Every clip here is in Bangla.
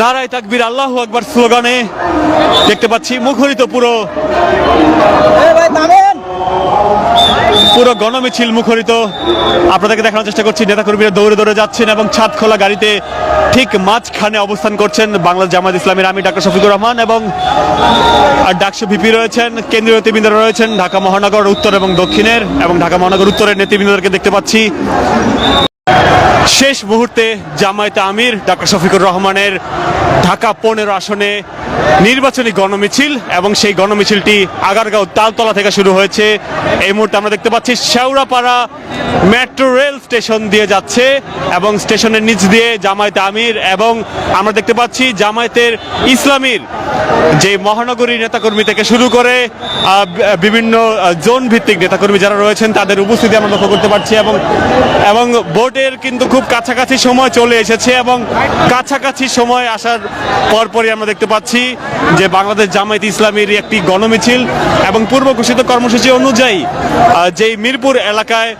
নারায় তাকবীর আল্লাহ আকবার স্লোগানে দেখতে পাচ্ছি মুখরিত পুরো পুরো গণমিছিল মুখরিত। আপনাদেরকে দেখানোর চেষ্টা করছি নেতাকর্মীরা দৌড়ে দৌড়ে যাচ্ছেন এবং ছাদ খোলা গাড়িতে ঠিক মাঝখানে অবস্থান করছেন বাংলাদেশ জামাত ইসলামের আমি ডাক্তার শফিকুর রহমান এবং আর ডাকসু ভিপি রয়েছেন কেন্দ্রীয় নেতৃবৃন্দরা রয়েছেন ঢাকা মহানগর উত্তর এবং দক্ষিণের এবং ঢাকা মহানগর উত্তরের নেতৃবৃন্দদেরকে দেখতে পাচ্ছি। শেষ মুহূর্তে জামায়াতে আমির ডাক্তার শফিকুর রহমানের ঢাকা পনেরো আসনে নির্বাচনী গণমিছিল এবং সেই গণমিছিলটি আগারগাঁও তালতলা থেকে শুরু হয়েছে। এই মুহূর্তে আমরা দেখতে পাচ্ছি শেওড়াপাড়া মেট্রো রেল স্টেশন দিয়ে যাচ্ছে এবং স্টেশনের নিচ দিয়ে জামায়াতে আমির এবং আমরা দেখতে পাচ্ছি জামায়াতের ইসলামীর যে মহানগরী নেতাকর্মী থেকে শুরু করে বিভিন্ন জোন ভিত্তিক নেতাকর্মী যারা রয়েছেন তাদের উপস্থিতি আমরা লক্ষ্য করতে পারছি এবং এবং ভোটের কিন্তু খুব কাছাকাছি সময় চলে এসেছে এবং কাছাকাছি সময় আসার পরপরই আমরা দেখতে পাচ্ছি যে বাংলাদেশ জামায়াত ইসলামীর একটি গণমিছিল এবং পূর্ব ঘোষিত কর্মসূচি অনুযায়ী যেই মিরপুর এলাকায়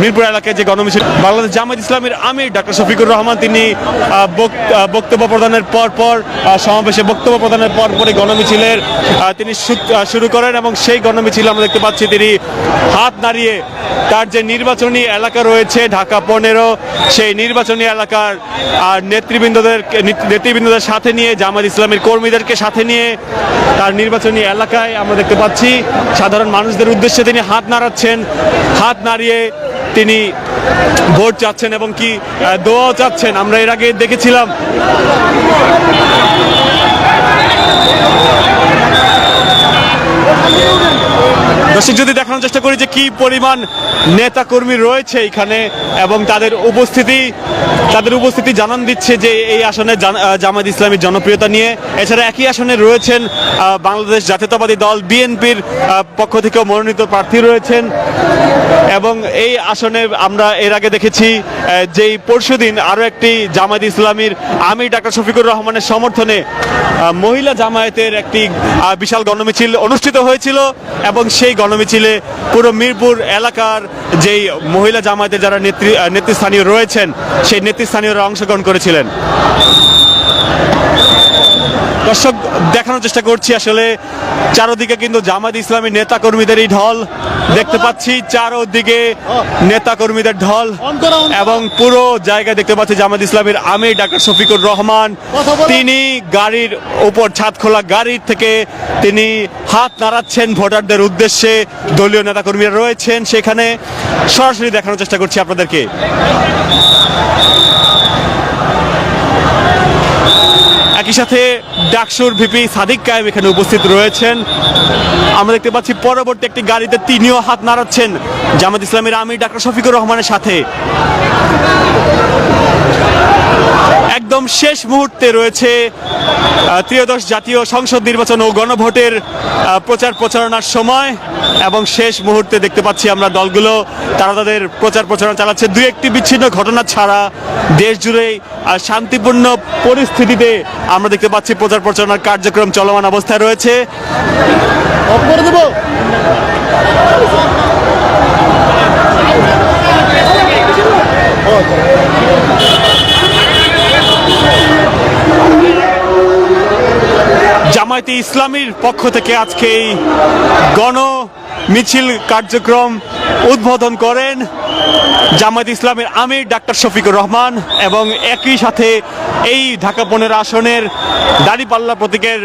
মিরপুর এলাকায় যে গণমিছিল, বাংলাদেশ জামায়াত ইসলামীর আমির ডাক্তার শফিকুর রহমান, তিনি বক্তব্য প্রদানের পর পর সমাবেশে বক্তব্য প্রদানের পর পরই গণমিছিলের তিনি শুরু করেন এবং সেই গণমিছিল আমরা দেখতে পাচ্ছি তিনি হাত নাড়িয়ে তার যে নির্বাচনী এলাকা রয়েছে ঢাকা পনেরো, সেই নির্বাচনী এলাকার নেতৃবৃন্দদের নেতৃবৃন্দদের সাথে নিয়ে জামাত ইসলামের কর্মীদেরকে সাথে নিয়ে তার নির্বাচনী এলাকায় আমরা দেখতে পাচ্ছি, সাধারণ মানুষদের উদ্দেশ্যে তিনি হাত নাড়াচ্ছেন। হাত নাড়িয়ে তিনি ভোট চাচ্ছেন এবং কি দোয়াও চাচ্ছেন। আমরা এর আগে দেখেছিলাম। দর্শক যদি দেখানোর চেষ্টা করি যে কি পরিমাণ নেতা কর্মী রয়েছে এখানে এবং তাদের উপস্থিতি তাদের উপস্থিতি জানান দিচ্ছে যে এই আসনে জামাত ইসলামীর জনপ্রিয়তা নিয়ে। এছাড়া একই আসনে রয়েছেন বাংলাদেশ জাতীয়তাবাদী দল, বিএনপির পক্ষ থেকেও মনোনীত প্রার্থী রয়েছেন। এবং এই আসনে আমরা এর আগে দেখেছি যেই পরশুদিন আরও একটি জামায়াত ইসলামীর আমি ডাক্তার শফিকুর রহমানের সমর্থনে মহিলা জামায়াতের একটি বিশাল গণমিছিল অনুষ্ঠিত হয়েছিল এবং সেই গণমিছিলে পুরো মিরপুর এলাকার যেই মহিলা জামায়াতের যারা নেত্রী নেতৃস্থানীয় রয়েছেন, সেই নেতৃস্থানীয়রা অংশগ্রহণ করেছিলেন। দর্শক দেখানোর চেষ্টা করছি আসলে চারোদিকে কিন্তু জামাত ইসলামী নেতা কর্মীদের এই ঢল দেখতে পাচ্ছি। চারোদিকে নেতা কর্মীদের ঢল এবং পুরো জায়গায় দেখতে পাচ্ছি জামাত ইসলামের আমির ডাক্তার শফিকুর রহমান। তিনি গাড়ির উপর ছাদ খোলা গাড়ির থেকে তিনি হাত নাড়াচ্ছেন ভোটারদের উদ্দেশ্যে। দলীয় নেতা কর্মীরা রয়েছেন সেখানে। সরাসরি দেখানোর চেষ্টা করছি আপনাদেরকে। একই সাথে ডাকসুর ভিপি সাদিক কায়েম এখানে উপস্থিত রয়েছেন। আমরা দেখতে পাচ্ছি পরবর্তী একটি গাড়িতে তিনিও হাত নাড়াচ্ছেন। জামাত ইসলামের আমির ডাক্তার শফিকুর রহমানের সাথে। শেষ মুহূর্তে রয়েছে ত্রয়োদশ জাতীয় সংসদ নির্বাচন ও গণভোটের প্রচার প্রচারণার সময় এবং শেষ মুহূর্তে দেখতে পাচ্ছি আমরা দলগুলো। তারা তাদের প্রচার প্রচারণা চালাচ্ছে। দু একটি বিচ্ছিন্ন ঘটনা ছাড়া দেশ জুড়েই শান্তিপূর্ণ পরিস্থিতিতে আমরা দেখতে পাচ্ছি প্রচার প্রচারণার কার্যক্রম চলমান অবস্থায় রয়েছে। জামায়াতে ইসলামীর পক্ষ থেকে আজকে এই গণ মিছিল কার্যক্রম উদ্বোধন করেন জামায়াত ইসলামের আমির ডাক্তার শফিকুর রহমান এবং একই সাথে এই ঢাকা পনেরো আসনের দাড়িপাল্লা প্রতীকের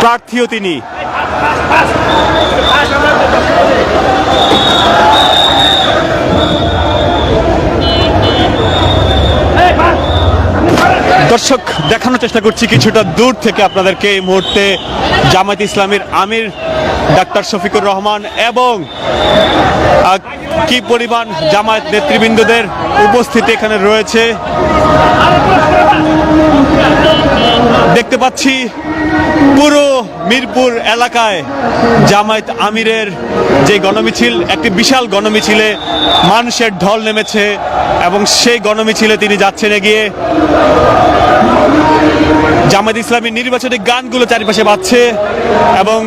প্রার্থীও তিনি। দর্শক, দেখানোর চেষ্টা করছি কিছুটা দূর থেকে আপনাদেরকে এই মুহূর্তে জামায়াত ইসলামের আমির ডাক্তার শফিকুর রহমান এবং কি পরিমাণ জামায়াত নেতৃবৃন্দদের উপস্থিতি এখানে রয়েছে। দেখতে পাচ্ছি পুরো মিরপুর এলাকায় জামায়াত আমিরের যে গণমিছিল, একটি বিশাল গণমিছিলে মানুষের ঢল নেমেছে এবং সেই গণমিছিলে তিনি যাচ্ছেন এগিয়ে। জামায়াত জামায়াত ইসলামী নির্বাচনী গানগুলো চারিপাশে বাজছে এবং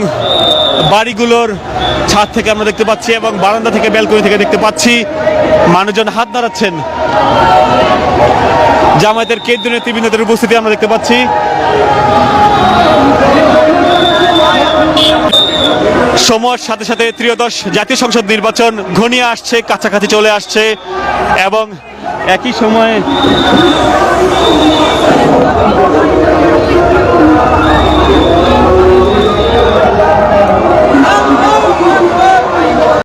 বাড়িগুলোর ছাদ থেকে আমরা দেখতে পাচ্ছি এবং বারান্দা থেকে ব্যালকনি থেকে দেখতে পাচ্ছি। মানুষজন হাত নাড়াচ্ছেন। জামায়াতের কেন্দ্রীয় নেতৃবৃন্দদের উপস্থিতি আমরা দেখতে পাচ্ছি। সময়ের সাথে সাথে ত্রিয়দশ জাতীয় সংসদ নির্বাচন ঘনিয়ে আসছে, কাছাকাছি চলে আসছে এবং একই সময়ে